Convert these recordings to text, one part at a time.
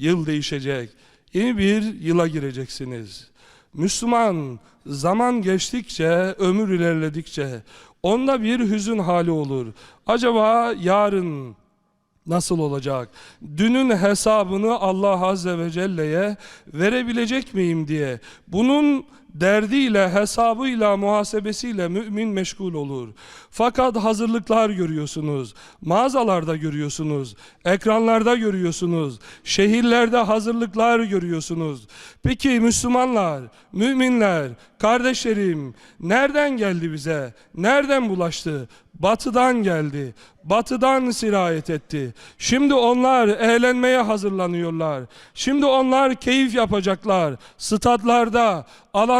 Yıl değişecek. Yeni bir yıla gireceksiniz. Müslüman zaman geçtikçe, ömür ilerledikçe onda bir hüzün hali olur. Acaba yarın nasıl olacak? Dünün hesabını Allah Azze ve Celle'ye verebilecek miyim diye. Bunun derdiyle, hesabıyla, muhasebesiyle mümin meşgul olur. Fakat hazırlıklar görüyorsunuz, mağazalarda görüyorsunuz, ekranlarda görüyorsunuz, şehirlerde hazırlıklar görüyorsunuz. Peki Müslümanlar, müminler, kardeşlerim nereden geldi bize? Nereden bulaştı? Batıdan geldi. Batıdan sirayet etti. Şimdi onlar eğlenmeye hazırlanıyorlar. Şimdi onlar keyif yapacaklar. Statlarda,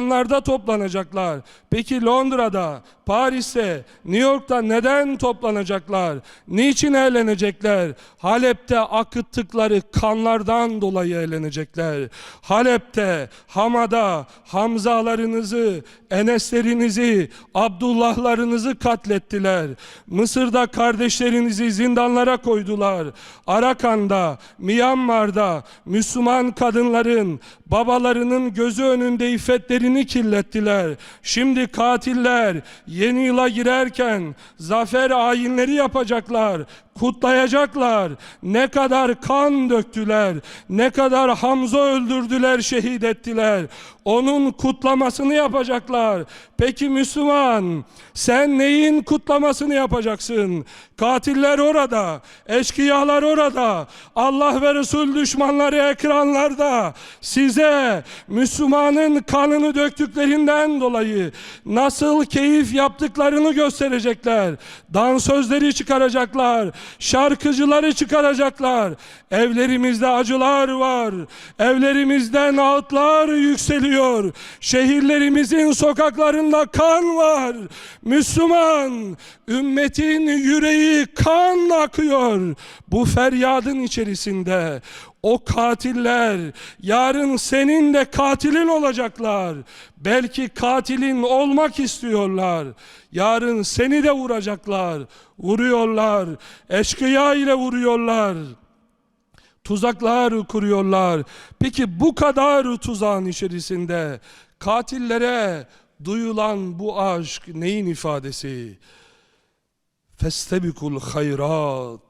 alanlarda toplanacaklar. Peki Londra'da, Paris'te, New York'ta neden toplanacaklar? Niçin eğlenecekler? Halep'te akıttıkları kanlardan dolayı eğlenecekler. Halep'te, Hama'da Hamzalarınızı, Eneslerinizi, Abdullahlarınızı katlettiler. Mısır'da kardeşlerinizi zindanlara koydular. Arakan'da, Myanmar'da Müslüman kadınların, babalarının gözü önünde iffetlerini kirlettiler. Şimdi katiller yeni yıla girerken zafer ayinleri yapacaklar kutlayacaklar. Ne kadar kan döktüler, ne kadar Hamza öldürdüler, şehit ettiler. Onun kutlamasını yapacaklar. Peki Müslüman, sen neyin kutlamasını yapacaksın? Katiller orada, eşkıyalar orada, Allah ve Resul düşmanları ekranlarda. Size Müslümanın kanını döktüklerinden dolayı nasıl keyif yaptıklarını gösterecekler. Dansözleri çıkaracaklar, şarkıcıları çıkaracaklar. Evlerimizde acılar var. Evlerimizden ağıtlar yükseliyor. Şehirlerimizin sokaklarında kan var. Müslüman, ümmetin yüreği kan akıyor. Bu feryadın içerisinde o katiller yarın senin de katilin olacaklar. Belki katilin olmak istiyorlar. Yarın seni de vuracaklar. Vuruyorlar. Eşkıya ile vuruyorlar. Tuzaklar kuruyorlar. Peki bu kadar tuzağın içerisinde katillere duyulan bu aşk neyin ifadesi? Festebikul hayrat.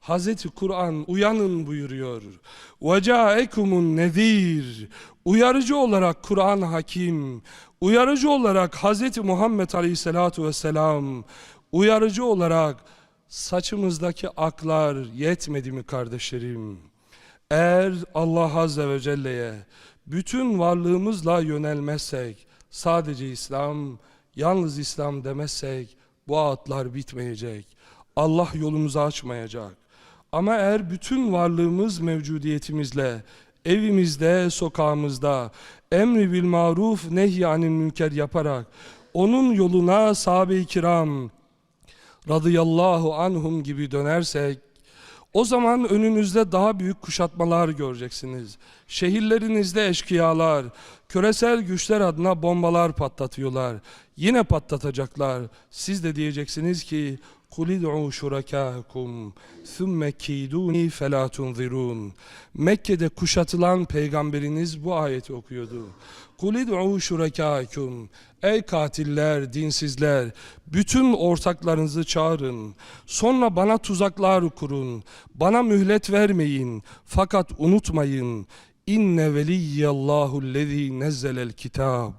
Hazreti Kur'an uyanın buyuruyor. وَجَاءَكُمُ nezir. Uyarıcı olarak Kur'an hakim, uyarıcı olarak Hazreti Muhammed Aleyhisselatu Vesselam, uyarıcı olarak saçımızdaki aklar yetmedi mi kardeşlerim? Eğer Allah Azze ve Celle'ye bütün varlığımızla yönelmezsek, sadece İslam, yalnız İslam demezsek bu ağıtlar bitmeyecek. Allah yolumuzu açmayacak. Ama eğer bütün varlığımız mevcudiyetimizle, evimizde, sokağımızda, emri bil maruf, nehyanil münker yaparak, onun yoluna sahabe-i kiram, radıyallahu anhum gibi dönersek, o zaman önünüzde daha büyük kuşatmalar göreceksiniz. Şehirlerinizde eşkıyalar, küresel güçler adına bombalar patlatıyorlar. Yine patlatacaklar. Siz de diyeceksiniz ki قُلِ ادْعُوا شُرَكَاءَكُمْ ثُمَّ كِيدُونِ فَلَا تُنْظِرُونَ Mekke'de kuşatılan peygamberiniz bu ayeti okuyordu. قُلِ ادْعُوا شُرَكَاءَكُمْ Ey katiller, dinsizler, bütün ortaklarınızı çağırın. Sonra bana tuzaklar kurun. Bana mühlet vermeyin. Fakat unutmayın. İnne veliyyallahu lezî nezzelel kitab.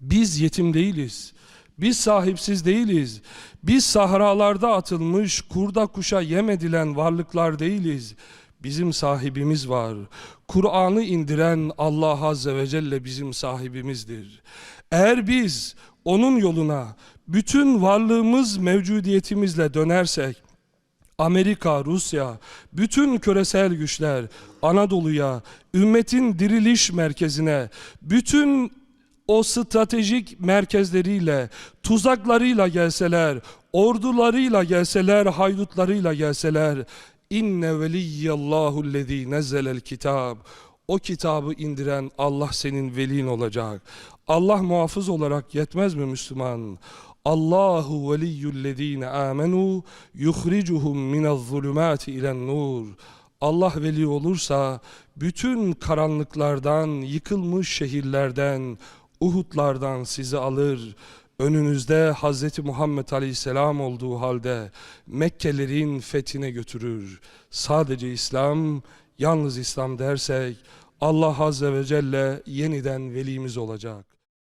Biz yetim değiliz. Biz sahipsiz değiliz. Biz sahralarda atılmış, kurda kuşa yem edilen varlıklar değiliz. Bizim sahibimiz var. Kur'an'ı indiren Allah Azze ve Celle bizim sahibimizdir. Eğer biz onun yoluna bütün varlığımız mevcudiyetimizle dönersek, Amerika, Rusya, bütün küresel güçler Anadolu'ya, ümmetin diriliş merkezine, bütün o stratejik merkezleriyle, tuzaklarıyla gelseler, ordularıyla gelseler, haydutlarıyla gelseler, inne veliyyallahu lezî nezzelel kitab. O kitabı indiren Allah senin velin olacak. Allah muhafız olarak yetmez mi Müslüman? Allahu veliyyullezîne âmenû yuhricuhum minez zulümâti ilen nur. Allah veli olursa bütün karanlıklardan, yıkılmış şehirlerden, Uhudlardan sizi alır. Önünüzde Hz. Muhammed Aleyhisselam olduğu halde Mekkelerin fethine götürür. Sadece İslam, yalnız İslam dersek Allah Azze ve Celle yeniden velimiz olacak.